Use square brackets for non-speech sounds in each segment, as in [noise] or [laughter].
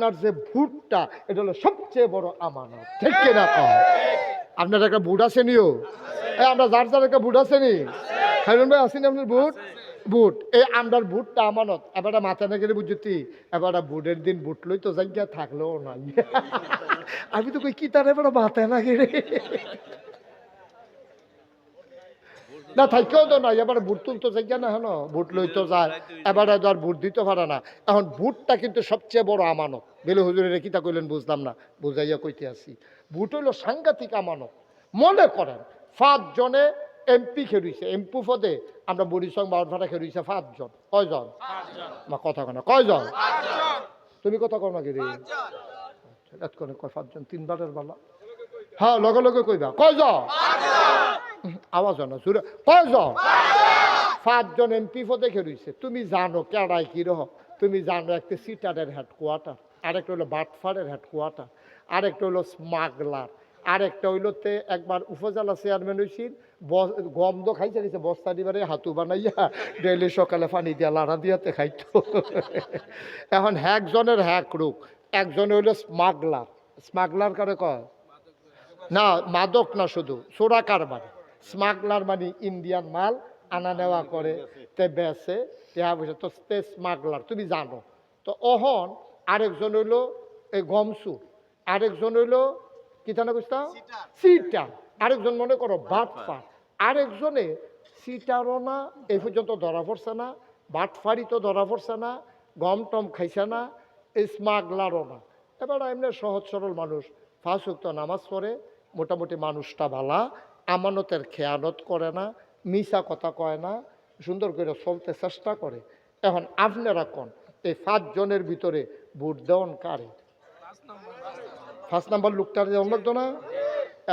আপনার যে ভুটটা এটা হলো সবচেয়ে বড় আমানত। ঠিক কিনা? আপনার একটা বুট আছে নিও। আমরা যার যার একটা বুট আছে নি? খাইরুন ভাই আসেনি আপনার বুট বুট এই আমরার বুটটা আমানত। এবার মাথা না গেলে বুঝছি এবার বুটের দিন বুট লই তো জায়গা থাকলেও নাই [laughs] আমি তো কই কি তার এবার মাথায় না গেলে? না, থাকেও তো নাই, এবার বুট তুলতে জায়গা না হেন? বুট লইতো যায়, এবারে তো আর বুট দিতে পারে না। এখন ভোটটা কিন্তু সবচেয়ে বড় আমানত। বেলে হুজুরের কিতা কইলেন বুঝলাম না, বুঝাইয়া কইতে আসি। ভোট হইল সাংঘাতিক আমানত। মনে করেন পাঁচজনে এমপি খেলুইছে এমপি পদে আমরা বরিসং বাউরভাড়া খেলুইছে পাঁচজন কয়জন? মা, কথা কেন কয়জন? তুমি কথা কও না কি রে এতক্ষণে কয় পাঁচজন তিনবারের বেলা। হ্যাঁ লগে লগে কইবা। কয়জন? আওয়াজ না সুরে কয়জন? পাঁচজন। এমপি পদে খেলুইছে তুমি জানো কেডাই কি রহ তুমি জানো একটা সিটারের হেডকোয়ার্টার, আরেকটা হলো বাটফারের হেডকোয়ার্টার, আরেকটা হলো স্মাগলার, আরেকটা হইল তে একবার উপজেলা চেয়ারম্যান হয়েছিল গম তো খাইছে নিছে বস্তা দিবারে হাতু বানাইয়া ডেইলি সকালে পানি দিয়া লাড়া দিয়াতে খাইতো। এখন একজনের হ্যাক রোগ একজন হইল স্মাগলার। স্মাগলার কারে কয়? না, মাদক না শুধু, চোরা কারবার। স্মাগলার মানে ইন্ডিয়ান মাল আনা নেওয়া করে তে বেচে তেহা বসে তো তে স্মাগলার তুমি জানো। তো অহন আরেকজন হইল এই গমসু আরেকজন হইল কি জানা বুঝতাম সিটা আরেকজন মনে করো বাটফার। আরেকজনে সিটারও না এই পর্যন্ত ধরা পড়ছে না বাটফারি তো ধরা পড়ছে না গম টম খাইছে না স্মাগলারও না। এবার এমনি সহজ সরল মানুষ ফাঁস ফাঁসুক্ত নামাজ পড়ে মোটামুটি মানুষটা ভালা আমানতের খেয়ানত করে না মিশা কথা কয় না, সুন্দর করে চলতে চেষ্টা করে। এখন আপনারা কোন? এই পাঁচজনের ভিতরে ভোট দেওয়ান কারে? ফার্স্ট নাম্বার লোকটারে দেওয়ান লাগতো না?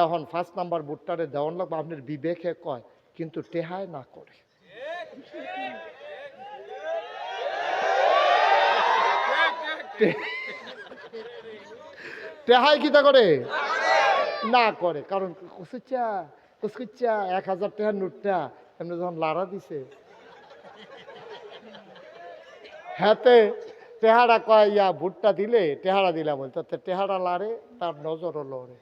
এখন ফার্স্ট নাম্বার ভোটটারে দেওয়ান লাগবে, আপনার বিবেকে কয়, কিন্তু টেহায় না করে। টেহাই কিতা করে? না করে, কারণ কুসুচ্চা কুসকুচ্চা এক হাজার টাকার নোটটা এমনি যখন লাড়া দিছে। হাতে টেহারা কয়, ইয়া, ভুট্টা দিলে? টেহারা দিলা বলতো টেহারা লাড়ে তার নজরও লড়ে।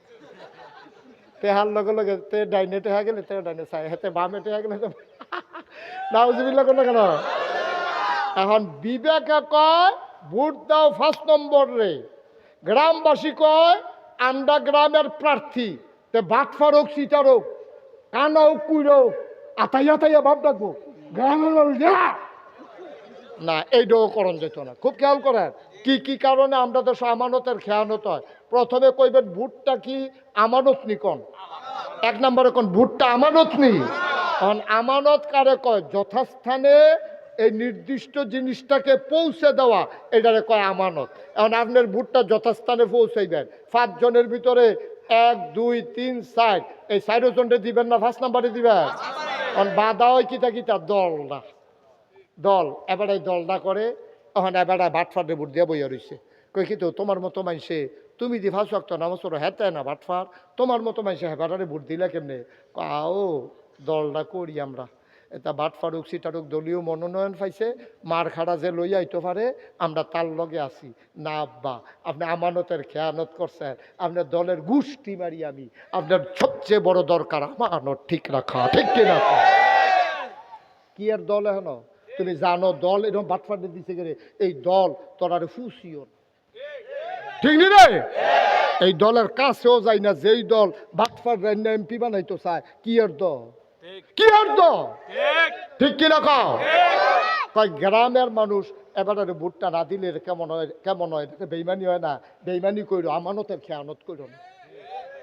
টেহার লগে লগে তে ডাইনে টেহা গেলে, তে ডাইনে চাই হাতে বামে টেহা গেলে নাউজবিল্লা কোনো কেন? এখন বিবেকে কয়, ভোট দাও ফার্স্ট নম্বর রে। গ্রামবাসী কয় আমরা গ্রামের প্রার্থী। তে বাটফার হোক, সিটার হোক, কানা হোক, কুইর হোক, আতাইয়া আতাইয়া ভাব ডাকবো গ্রামের না এইটাও করণ যেত না। খুব খেয়াল করেন, কি কি কারণে আমরা তো আমানতের খেয়ানত হয়? প্রথমে কইবেন, ভুটটা কি আমানত নিকন এক নম্বরে কোন, ভুটটা আমানত নি? কারণ আমানত কারে কয়? যথাস্থানে এই নির্দিষ্ট জিনিসটাকে পৌঁছে দেওয়া, এটারে কয় আমানত। এখন আপনার ভুটটা যথাস্থানে পৌঁছাইবেন। পাঁচজনের ভিতরে এক, দুই, তিন, চার। এই চারজনটা দিবেন না ফার্স্ট নাম্বারে দিবেন? এখন বাধা হয় কিতা কিতা? দল না। দল, এবারে দলটা করে, এখন এবারে ভাটফাটে ভোট দিয়ে বইয়া রয়েছে কই কিন্তু তোমার মতো মাইসে তুমি দি ফাঁস অক্ত নামাজ পড়ো হ্যাঁ না ভাটফার তোমার মতো মাইসে হেবারে ভোট দিলে কেমনে? আও, দলটা করি আমরা। এটা বাট ফারুক সিটারুক দলীয় মনোনয়ন পাইছে, মার খাড়া যে লই আইতে পারে, আমরা তার লগে আছি। না, আব্বা, আপনি আমানতের খেয়ানত করছেন, আপনার দলের গুষ্টি মারি আমি। আপনার সবচেয়ে বড় দরকার আমানত ঠিক রাখা, ঠিক কিনা? কি আর দল এখন? তুমি জানো দল এরকম বাটফাটে দিছে গেলে এই দল তোরার ফুসিও ঠিক নি রে? এই দলের কাছেও যায় না, যেই দল বাটফাট রান্না এমপি বানাইতো চায়, কি আর দল? কি আর দল ঠিক কি কও? কয় গ্রামের মানুষ এবারে ভোটটা না দিলে কেমন হয় কেমন হয়? এটা বেইমানি হয় না। বেইমানি কইরো আমানতের খেয়ানত কইরো না।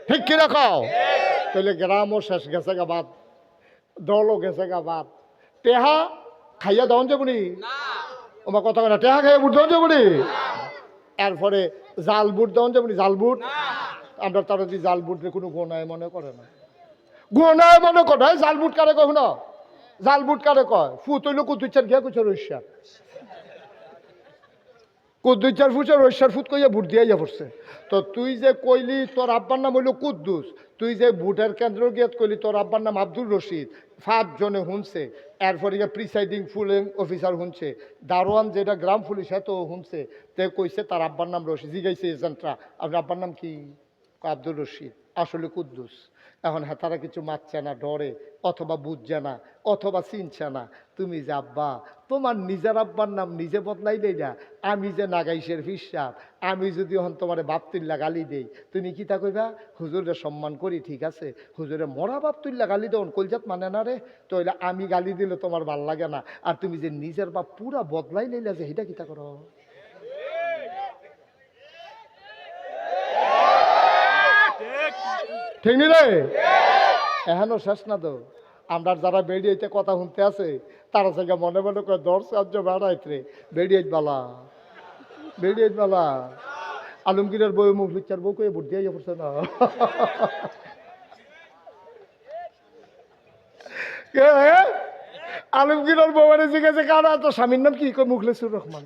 ঠিক কি কও? তাহলে গ্রামও শেষ গেছে গা বাদ দলও গেছে গা বাদ। টেহা খাইয়া দেওয়ান যাবনি ওমা কথা না টেহা খাইয়া বুট দেওয়ান যাবনি এরপরে জাল বুট দেওয়ান যাবনি জাল বুট? আমরা তারা যদি জাল বুট কোনো গোনায় মনে করে না। গোনায় মনে "এই জাল বুট কারে কয় না জাল বুট কারে কয়, ফু, তৈল কুতুচ্ছার গিয়া কুচর ঐশা কুদ্দুচার ফুচার ঐশ্বার ফুট কইয়া ভোট দিয়ে যা পড়ছে। তো তুই যে কইলি তোর আব্বার নাম হইল কুদ্দুস, তুই যে ভোটের কেন্দ্র গিয়ে কইলি তোর আব্বার নাম আব্দুল রশিদ ফাঁপ জনে শুনছে এরপরে গিয়ে প্রিসাইডিং ফুলিং অফিসার শুনছে দারোয়ান যেটা গ্রাম পুলিশ হ্যাঁ তো শুনছে তে কইছে তার আব্বার নাম রশিদ, জিগাইছে এজেন্টরা আপনার আব্বার নাম কি? আব্দুল রশিদ, আসলে কুদ্দুস। এখন হ্যাঁ তারা কিছু মারছে না, ডরে, অথবা বুঝছে না, অথবা চিনছে না। তুমি যে আব্বা, তোমার নিজের আব্বার নাম নিজে বদলাইলেই না, আমি যে নাগাইশের ফিসাব আমি যদি হন তোমার বাপতুল্লা গালি দেই, তুমি কি তা কইবা? হুজুরে সম্মান করি, ঠিক আছে, হুজুরে মরা বাপতুল্লা গালি দেন কলজাত মানে না রে? তো আমি গালি দিলে তোমার ভালো লাগে না, আর তুমি যে নিজের বাপ পুরা বদলাই লইলা যে সেটা কিতা করো? ঠিক নি রে? এখনও শেষ না তো। আমরা যারা বেরিয়েতে কথা শুনতে আছে তারা থেকে মনে মনে করে বেড়াইত রে। বেরিয়ে বালা। বেরিয়ে বালা। আলমগীরের বই মুখ বিচার বউ কয়ে ভোট দিয়ে পড়ছে না। কে, আলমগীরের বউরে জিজ্ঞাসা কারা? তো স্বামীর নাম কি? মুখলেসুর রহমান।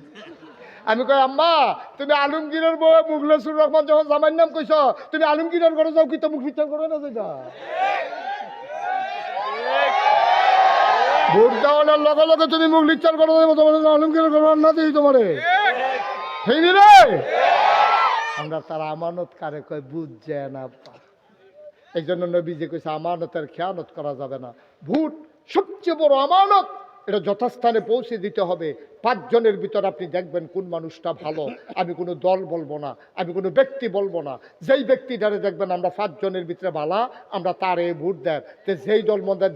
আমি কই, আম্মা, তুমি আলমগীরের বউ মুখলেসুর রহমান যখন জামাইর নাম কইছ, তুমি আলমগীরের ঘরে যাও কি তো মুখ বিচার করো না যেটা। ভোট লগে লগে তুমি মুখ লিচার করো তোমার আলমগীরের ঘরে না দিই তোমারে। রে আমরা তার আমানত কারে কয়, বুঝছে না এই জন্য নবী যে কইছে, আমানতের খেয়ানত করা যাবে না। ভোট সবচেয়ে বড় আমানত এটা যথাস্থানে পৌঁছে দিতে হবে। পাঁচজনের ভিতর আপনি দেখবেন কোন মানুষটা ভালো। আমি কোনো দল বলব না, আমি কোনো ব্যক্তি বলব না। যেই ব্যক্তিটারে দেখবেন আমরা পাঁচজনের ভিতরে ভালা, আমরা তারে ভোট দেন তো যেই দল মধ্যে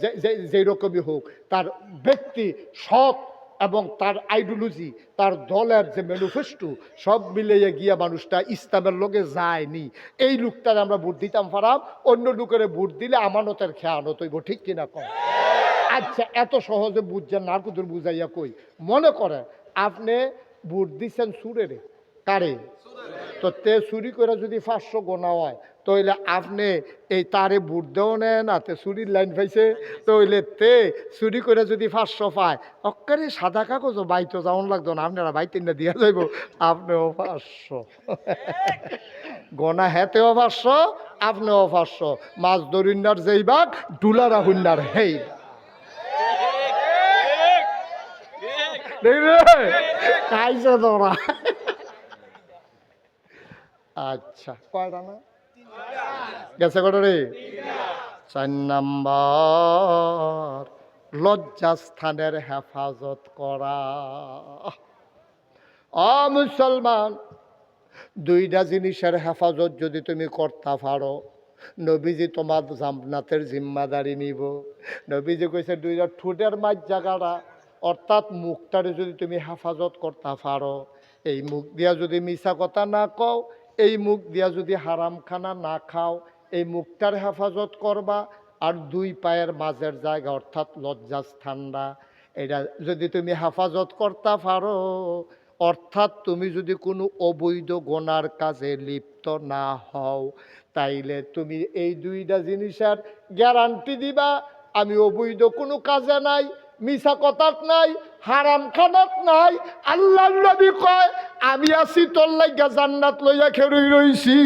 যেই রকমই হোক, তার ব্যক্তি, সৎ এবং তার আইডিওলজি তার দলের যে ম্যানিফেস্টো সব মিলিয়ে গিয়া মানুষটা ইসলামের লোকে যায়নি। এই লোকটার আমরা ভোট দিতাম পারাম অন্য লোকের ভোট দিলে আমানতের খেয়ানত হইব, ঠিক কিনা কম আচ্ছা এত সহজে বুঝছেন না, আর বুঝাইয়া কই? মনে করে আপনি ভোট দিচ্ছেন সুরেরে, কারে? তো তে চুরি করে যদি পাঁচশো গোনা হয়, তাহলে আপনি এই তারে বুট দেও নেন না, তে চুরির লাইন পাইছে, তাহলে তে চুরি করে যদি পাঁচশো পায়, অক্কারে সাদা কাগজ বাইতো যাওয়ান লাগতো না, আপনারা বাইতে না দিয়া যাইব, আপনিও পাঁচশো। গনা হেতেও পাঁচশো, আপনিও পাঁচশো। মাছ দরিন্নার যেই বাঘ ডুলারা হুন্নার হেই। দেখবে খাইছে তোরা আচ্ছা কয়টা না? গেছে কটা রে? চার হেফাজত করা। অ মুসলমান, দুইটা জিনিসের হেফাজত যদি তুমি করতে পারো, নবীজি তোমার জামনাতের জিম্মাদারি নিব। নবীজি কইছে, দুইটা ঠোঁটের মাঝ জায়গাটা অর্থাৎ মুখটারে যদি তুমি হেফাজত করতে পারো এই মুখ দিয়া যদি মিছা কথা না কও, এই মুখ দিয়া যদি হারাম খানা না খাও, এই মুখটার হেফাজত করবা আর দুই পায়ের মাঝের জায়গা অর্থাৎ লজ্জাস্থানটা এটা যদি তুমি হেফাজত করতে পারো অর্থাৎ তুমি যদি কোনো অবৈধ গোনার কাজে লিপ্ত না হও, তাইলে তুমি এই দুইটা জিনিসের গ্যারান্টি দিবা, আমি অবৈধ কোনো কাজে নাই মিছা কথাত নাই হারাম খানাত নাই। আল্লাহ নবী কয়, আমি আছি তোর লাগা জান্নাত লইয়া খেরুই রইছি।